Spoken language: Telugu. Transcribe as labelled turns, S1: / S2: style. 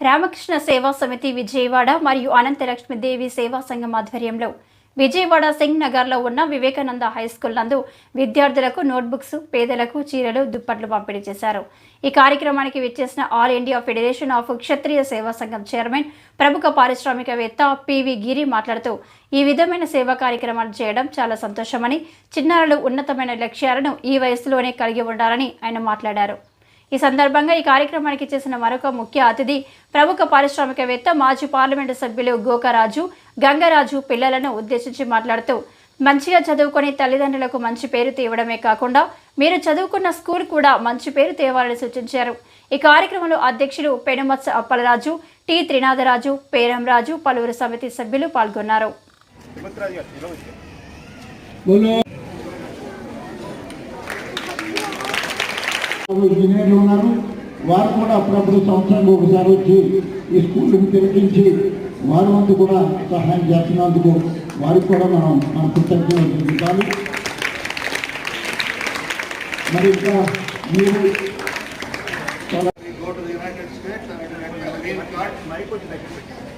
S1: రామకృష్ణ సేవా సమితి విజయవాడ మరియు అనంతలక్ష్మి దేవి సేవా సంఘం ఆధ్వర్యంలో విజయవాడ సింగ్ నగర్లో ఉన్న వివేకానంద హై స్కూల్ నందు విద్యార్థులకు నోట్బుక్స్ పేదలకు చీరలు దుప్పట్లు పంపిణీ చేశారు. ఈ కార్యక్రమానికి విచ్చేసిన all India federation of Kshatriya Seva Sangham chairman ప్రముఖ పారిశ్రామికవేత్త పివి గిరి మాట్లాడుతూ ఈ విధమైన సేవా కార్యక్రమాలు చేయడం చాలా సంతోషమని చిన్నారులు ఉన్నతమైన లక్ష్యాలను ఈ వయసులోనే కలిగి ఉండాలని ఆయన మాట్లాడారు. ఈ సందర్భంగా ఈ కార్యక్రమానికి చేసిన మరొక ముఖ్య అతిథి ప్రముఖ పారిశ్రామికవేత్త మాజీ పార్లమెంటు సభ్యులు గోకరాజు గంగరాజు పిల్లలను ఉద్దేశించి మాట్లాడుతూ మంచిగా చదువుకొని తల్లిదండ్రులకు మంచి పేరు తేవడమే కాకుండా మీరు చదువుకున్న స్కూల్ కూడా మంచి పేరు తేవాలని సూచించారు. ఈ కార్యక్రమంలో అధ్యక్షులు పెనుమత్స అప్పలరాజు టి త్రినాథరాజు పేరంరాజు పలువురు సమితి సభ్యులు పాల్గొన్నారు.
S2: ఇంజనీర్లు ఉన్నారు. వారు కూడా అప్పుడప్పుడు సంవత్సరానికి ఒకసారి వచ్చి ఈ స్కూళ్ళని తిరిగించి వారి వంతు కూడా సహాయం చేస్తున్నందుకు వారికి కూడా మనం మన కృతజ్ఞతలు చూపించాలి మరి ఇంకా మీరు చాలా
S3: We